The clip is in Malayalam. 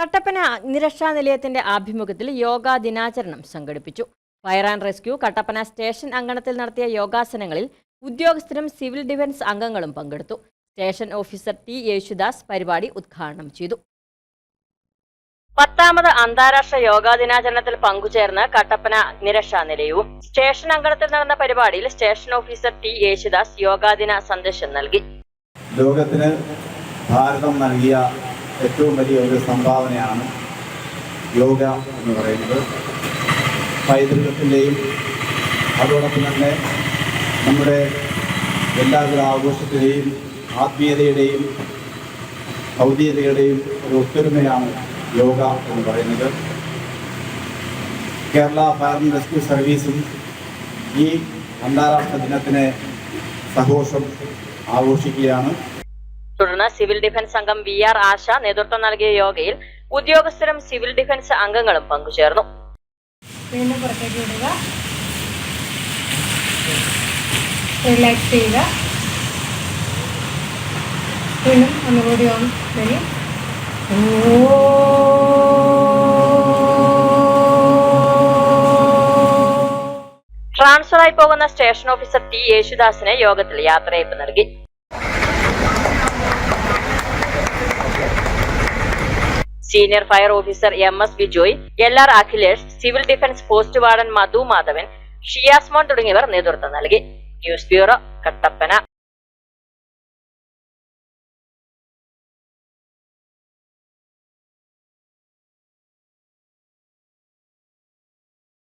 കട്ടപ്പന അഗ്നിരക്ഷാ നിലയത്തിന്റെ ആഭിമുഖ്യത്തിൽ യോഗാ ദിനാചരണം സംഘടിപ്പിച്ചു. Fire and rescue Kattappana station അങ്കണത്തിൽ നടത്തിയ യോഗാസനങ്ങളിൽ ഉദ്യോഗസ്ഥരും സിവിൽ ഡിഫൻസ് അംഗങ്ങളും പങ്കെടുത്തു. സ്റ്റേഷൻ ഓഫീസർ ടി യേശുദാസ് പരിപാടി ഉദ്ഘാടനം ചെയ്തു. പത്താമത് അന്താരാഷ്ട്ര യോഗാ ദിനാചരണത്തിൽ പങ്കുചേർന്ന് കട്ടപ്പന അഗ്നിരക്ഷാ നിലയവും സ്റ്റേഷൻ അങ്കണത്തിൽ നടന്ന പരിപാടിയിൽ station officer T Yesudas yoga ദിന സന്ദേശം നൽകി. ലോകത്തിന് ഭാരതം നൽകിയ ഏറ്റവും വലിയ ഒരു സംഭാവനയാണ് യോഗ എന്ന് പറയുന്നത്. പൈതൃകത്തിന്റെയും അതോടൊപ്പം തന്നെ നമ്മുടെ എല്ലാവിധ ആഘോഷത്തിന്റെയും ആത്മീയതയുടെയും ഭൗതികതയുടെയും ഒരു ഒത്തൊരുമയാണ് യോഗ എന്ന് പറയുന്നത്. കേരള ഫയർ ആൻഡ് റെസ്ക്യൂ സർവീസും ഈ അന്താരാഷ്ട്ര ദിനത്തിനെ സഘോഷം ആഘോഷിക്കുകയാണ്. തുടർന്ന് സിവിൽ ഡിഫൻസ് അംഗം വി ആർ ആശ നേതൃത്വം നൽകിയ യോഗയിൽ ഉദ്യോഗസ്ഥരും സിവിൽ ഡിഫൻസ് അംഗങ്ങളും പങ്കുചേർന്നു. ട്രാൻസ്ഫർ ആയി റിലാക്സ് ചെയ്യുക. വീണ്ടും ഒന്നുകൂടി ഓൺ വരി. ട്രാൻസ്ഫറായി പോകുന്ന സ്റ്റേഷൻ ഓഫീസർ ടി യേശുദാസിന് യോഗത്തിൽ യാത്രയപ്പ് നൽകി. Senior fire officer M S Bijoy L R Akhilesh civil defence post warden Madhu Madhavan Shiyasmon തുടങ്ങിയവർ നേതൃത്വം നൽകി. News bureau Kattappana.